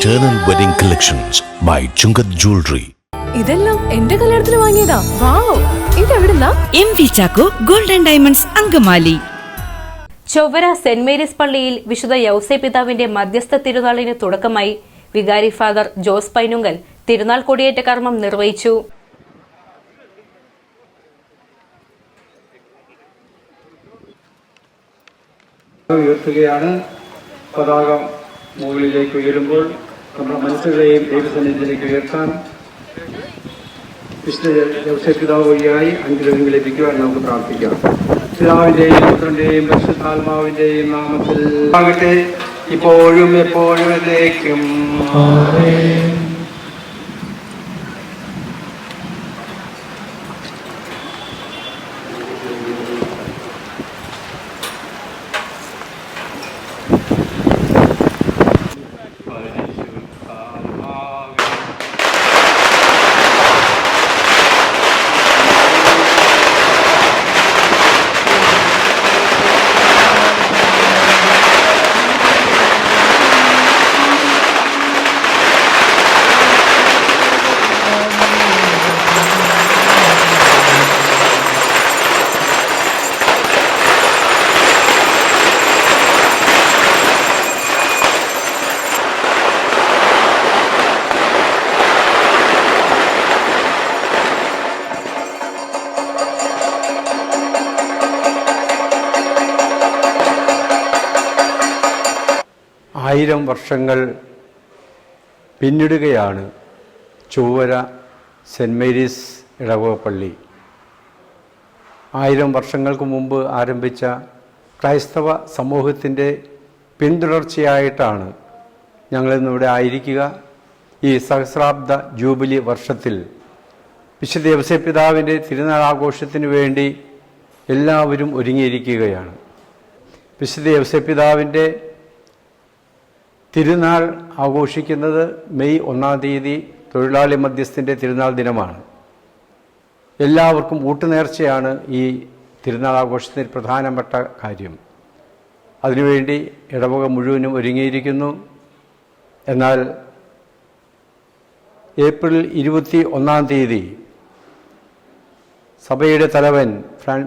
Eternal Wedding Collections by Chungat Jewelry. ഇതെല്ലാം എന്റെ കല്യാണത്തിന് വാങ്ങിയതാ. Wow ഇതെവിടുന്നാ? M V Chacko golden diamonds Angamaly. Chowara Saint Mary's പള്ളിയിൽ വിശുദ്ധ യൗസേ പിതാവിന്റെ മധ്യസ്ഥ തിരുനാളിന് തുടക്കമായി വികാരി ഫാദർ ജോസ് പൈനുങ്കൽ തിരുനാൾ കൊടിയേറ്റ കർമ്മം നിർവഹിച്ചു. ഉയർത്തുകയാണ്. പതാക മുകളിലേക്ക് ഉയരുമ്പോൾ നമ്മുടെ മനസ്സുകളെയും ദൈവസന്നിധിയിലേക്ക് ഉയർത്താൻ വിശുദ്ധ ജോസഫ് പിതാവ് വഴിയായി അനുഗ്രഹങ്ങൾ ലഭിക്കുവാൻ നമുക്ക് പ്രാർത്ഥിക്കാം. പിതാവിന്റെയും പുത്രന്റെയും പരിശുദ്ധാത്മാവിന്റെയും നാമത്തിൽ ആകട്ടെ ഇപ്പോഴും എപ്പോഴും എന്നേക്കും. ആയിരം വർഷങ്ങൾ പിന്നിടുകയാണ് ചൊവ്വര സെന്റ് മേരീസ് ഇടവക പള്ളി. ആയിരം വർഷങ്ങൾക്ക് മുമ്പ് ആരംഭിച്ച ക്രൈസ്തവ സമൂഹത്തിന്റെ പിന്തുടർച്ചയായിട്ടാണ് ഞങ്ങളിന്നിവിടെ ആയിരിക്കുക. ഈ സഹസ്രാബ്ദ ജൂബിലി വർഷത്തിൽ വിശുദ്ധ യവസപിതാവിന്റെ തിരുനാൾ ആഘോഷത്തിന് വേണ്ടി എല്ലാവരും ഒരുങ്ങിയിരിക്കുകയാണ്. വിശുദ്ധ യവസപിതാവിന്റെ തിരുനാൾ ആഘോഷിക്കുന്നത് മെയ് ഒന്നാം തീയതി തൊഴിലാളി മധ്യസ്ഥന്റെ തിരുനാൾ ദിനമാണ്. എല്ലാവർക്കും ഊട്ടുനേർച്ചയാണ് ഈ തിരുനാൾ ആഘോഷത്തിന് പ്രധാനപ്പെട്ട കാര്യം. അതിനുവേണ്ടി ഇടവക മുഴുവനും ഒരുങ്ങിയിരിക്കുന്നു. എന്നാൽ ഏപ്രിൽ ഇരുപത്തി ഒന്നാം തീയതി സഭയുടെ തലവൻ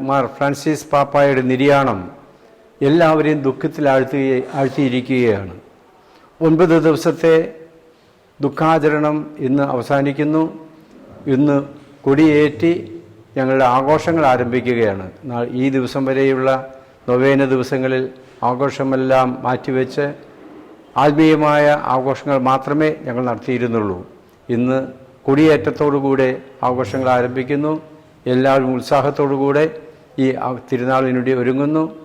മാർ ഫ്രാൻസിസ് പാപ്പായുടെ നിര്യാണം എല്ലാവരെയും ദുഃഖത്തിൽ ആഴ്ത്തുക ആഴ്ത്തിയിരിക്കുകയാണ്. ഒൻപത് ദിവസത്തെ ദുഃഖാചരണം ഇന്ന് അവസാനിക്കുന്നു. ഇന്ന് കൊടിയേറ്റി ഞങ്ങളുടെ ആഘോഷങ്ങൾ ആരംഭിക്കുകയാണ്. ഈ ദിവസം വരെയുള്ള നൊവേന ദിവസങ്ങളിൽ ആഘോഷമെല്ലാം മാറ്റിവെച്ച് ആത്മീയമായ ആഘോഷങ്ങൾ മാത്രമേ ഞങ്ങൾ നടത്തിയിരുന്നുള്ളൂ. ഇന്ന് കൊടിയേറ്റത്തോടുകൂടെ ആഘോഷങ്ങൾ ആരംഭിക്കുന്നു. എല്ലാവരും ഉത്സാഹത്തോടുകൂടെ ഈ തിരുനാളിനുവേണ്ടി ഒരുങ്ങുന്നു.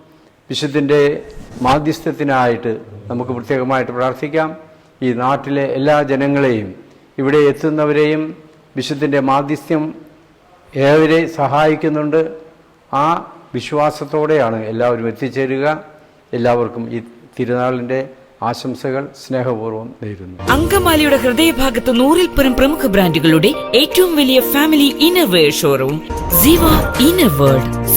വിശുദ്ധിന്റെ മാധ്യസ്ഥത്തിനായിട്ട് നമുക്ക് പ്രത്യേകമായിട്ട് പ്രാർത്ഥിക്കാം. ഈ നാട്ടിലെ എല്ലാ ജനങ്ങളെയും ഇവിടെ എത്തുന്നവരെയും വിശുദ്ധിന്റെ മാധ്യസ്ഥ്യം ഏവരെ സഹായിക്കുന്നുണ്ട്. ആ വിശ്വാസത്തോടെയാണ് എല്ലാവരും എത്തിച്ചേരുക. എല്ലാവർക്കും ഈ തിരുനാളിന്റെ ആശംസകൾ സ്നേഹപൂർവം നേരുന്നു. അങ്കമാലിയുടെ ഹൃദയഭാഗത്ത് നൂറിൽ പരം പ്രമുഖ ബ്രാൻഡുകളുടെ ഏറ്റവും വലിയ family innerwear showroom Ziva inner world